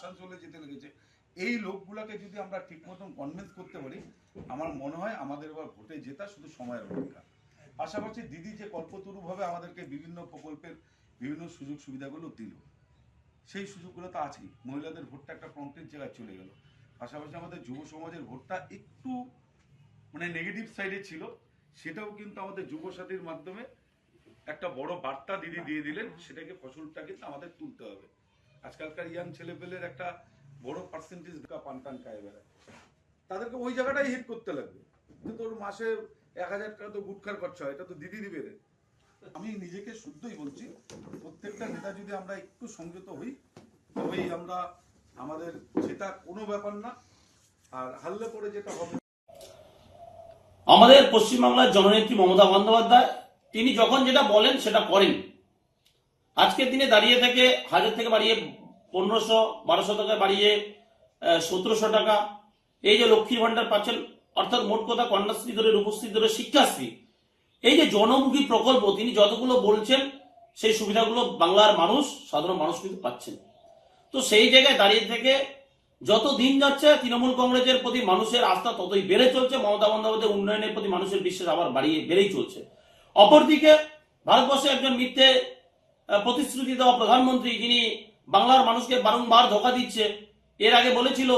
আসানসোলে যেতে লেগেছে, এই লোকগুলাকে যদি আমরা ঠিক মতন কনভিন্স করতে পারি, আমার মনে হয় আমাদের এবার ভোটে জেতা শুধু সময়ের অপেক্ষা। পাশাপাশি দিদি যে কল্পতরুভাবে আমাদেরকে বিভিন্ন প্রকল্পের বিভিন্ন সুযোগ সুবিধাগুলো দিল, সেই সুযোগগুলো তো আছেই। মহিলাদের ভোটটা একটা কংক্রিট জায়গায় চলে গেল। পাশাপাশি আমাদের যুব সমাজের ভোটটা একটু মানে নেগেটিভ সাইডে ছিল, সেটাও কিন্তু আমাদের যুব সাথীর মাধ্যমে একটা বড় বার্তা দিদি দিয়ে দিলেন, সেটাকে ফসলটা কিন্তু আমাদের তুলতে হবে। আজকালকার ইয়াং ছেলেপেলের একটা বড় পার্সেন্টেজ পান টান খায় বেড়ায় তাদেরকে ওই জায়গাটাই হিট করতে লাগবে। কিন্তু তোর মাসে এক হাজার টাকা তো গুটখার খরচা হয়, এটা তো দিদি দিবে রে। আমি নিজেকে শুদ্ধই বলছি, প্রত্যেকটা নেতা যদি আমরা একটু সংযত হই, তবেই আমরা আমাদের সেটা কোনো ব্যাপার না, আর হারলে পরে যেটা হবে। আমাদের পশ্চিমবাংলার জননেত্রী মমতা বন্দ্যোপাধ্যায়, তিনি যখন যেটা বলেন সেটা করেন। আজকের দিনে দাঁড়িয়ে থেকে হাজার থেকে বাড়িয়ে পনেরোশো, বারোশো টাকা বাড়িয়ে সতেরোশো টাকা। এই যে লক্ষ্মীর ভান্ডার পাচ্ছেন, অর্থাৎ মোট কথা কন্যাশ্রী ধরে, রূপশ্রী ধরে, শিক্ষাশ্রী। এই যে জনমুখী প্রকল্প, তিনি যতগুলো বলছেন, সেই সুবিধাগুলো বাংলার মানুষ, সাধারণ মানুষ কিন্তু পাচ্ছেন। তো সেই জায়গায় দাঁড়িয়ে থেকে যত দিন যাচ্ছে, তৃণমূল কংগ্রেসের প্রতি মানুষের আস্থা ততই বেড়ে চলছে, মমতা বন্দ্যোপাধ্যায় উন্নয়নের প্রতি মানুষের বিশ্বাস আবার বাড়িয়ে, বেড়েই চলছে। অপরদিকে ভারতবর্ষে একজন মিথ্যে প্রতিশ্রুতি দেওয়া প্রধানমন্ত্রী, যিনি বাংলার মানুষকে বারংবার ধোকা দিচ্ছে, এর আগে বলেছিল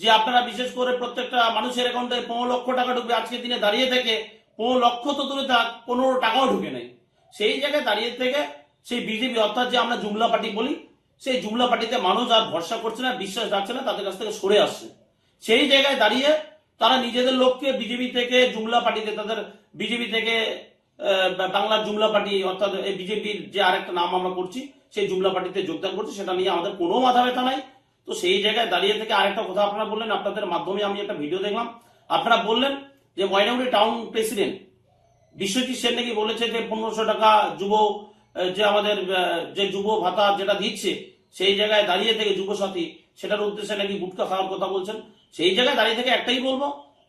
যে আপনারা বিশেষ করে প্রত্যেকটা মানুষের অ্যাকাউন্টে পনেরো লক্ষ টাকা ঢুকবে, আজকের দিনে দাঁড়িয়ে থেকে পনেরো লক্ষ তো দূরে থাক, পনেরো টাকাও ঢুকে নেই। সেই জায়গায় দাঁড়িয়ে থেকে সেই বিজেপি, অর্থাৎ যে আমরা জুমলা পার্টি বলি, সেই জুমলা পার্টিতে মানুষ আর ভরসা করছে না, বিশ্বাস রাখছে না, তাদের কাছ থেকে সরে আসছে। সেই জায়গায় দাঁড়িয়ে তারা নিজেদের লোককে বিজেপি থেকে, জুমলা পার্টিতে, তাদের বিজেপি থেকে বাংলার জুমলা পার্টি, অর্থাৎ এই বিজেপির যে আরেকটা নাম আমরা করছি সেই জুমলা পার্টিতে যোগদান করছি, সেটা নিয়ে আমাদের কোনো মাথা ব্যথা নাই। তো সেই জায়গায় দাঁড়িয়ে থেকে আরেকটা কথা আপনারা বললেন, আপনাদের মাধ্যমে আমি একটা ভিডিও দেখলাম। আপনারা বললেন যে ময়নাগুড়ি টাউন প্রেসিডেন্ট বিশ্বজিৎ সেন নাকি বলেছে যে পনেরোশো টাকা যুব যে আমাদের যে যুব ভাতা যেটা দিচ্ছে, সেই জায়গায় দাঁড়িয়ে থেকে যুব সাথী সেটার উদ্দেশ্যে নাকি গুটকা খাওয়ার কথা বলছেন। সেই জায়গায় দাঁড়িয়ে থেকে একটাই বলব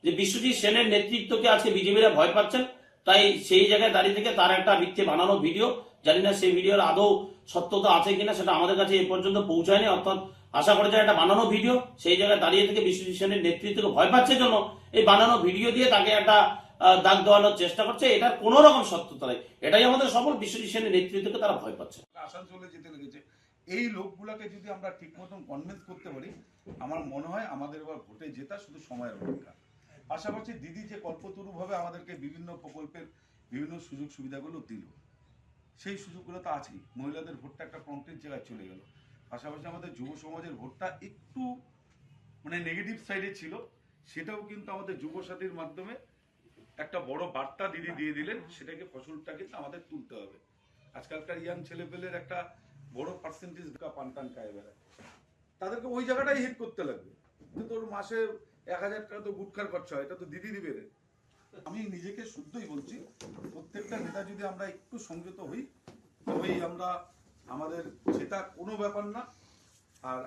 যে বিশ্বজিৎ সেনের নেতৃত্বকে আজকে বিজেপিরা ভয় পাচ্ছেন। তাই সেই জায়গায় দাঁড়িয়ে থেকে তার একটা মিথ্যে বানানো ভিডিও। জানি না সেই ভিডিওর আদৌ সত্যতা আছে কিনা, সেটা আমাদের কাছে এ পর্যন্ত পৌঁছায়নি। অর্থাৎ আশা করা যায় একটা বানানো ভিডিও, সেই জায়গায় দাঁড়িয়ে থেকে বিশ্বজিৎ সেনের নেতৃত্বকে ভয় পাচ্ছে জন্য এই বানানো ভিডিও দিয়ে তাকে একটা দাগ দেওয়ানোর চেষ্টা করছে। এটার কোনো রকম সত্যতা নেই। এটাই আমাদের সফল বিশ্বজিৎ সেনের নেতৃত্বকে তারা ভয় পাচ্ছে। আসানসোলে যেতে লেগেছে। এই লোকগুলাকে যদি আমরা ঠিক মতন কনভিন্স করতে পারি, আমার মনে হয় আমাদের এবার ভোটে জেতা শুধু সময়ের অপেক্ষা। পাশাপাশি দিদি যে কল্পতরুভাবে আমাদেরকে বিভিন্ন প্রকল্পের বিভিন্ন সুযোগ সুবিধাগুলো দিল, সেই সুযোগগুলো তো আছেই। মহিলাদের ভোটটা একটা কংক্রিট জায়গায় চলে গেল। পাশাপাশি আমাদের যুব সমাজের ভোটটা একটু মানে নেগেটিভ সাইডে ছিল, সেটাও কিন্তু আমাদের যুব সাথীর মাধ্যমে একটা বড় বার্তা দিদি দিয়ে দিলেন, সেটাকে ফসলটা কিন্তু আমাদের তুলতে হবে। আজকালকার ইয়াং ছেলেপেলের একটা বড় পার্সেন্টেজ পান টান খায় বেড়ায় তাদেরকে ওই জায়গাটাই হিট করতে লাগবে। তোর মাসে এক হাজার টাকা তো গুটখার খরচা হয়, এটা তো দিদি দিবে রে। আমি নিজেকে শুদ্ধই বলছি, প্রত্যেকটা নেতা যদি আমরা একটু সংযত হই, তবেই আমরা আমাদের সেটা কোনো ব্যাপার না। আর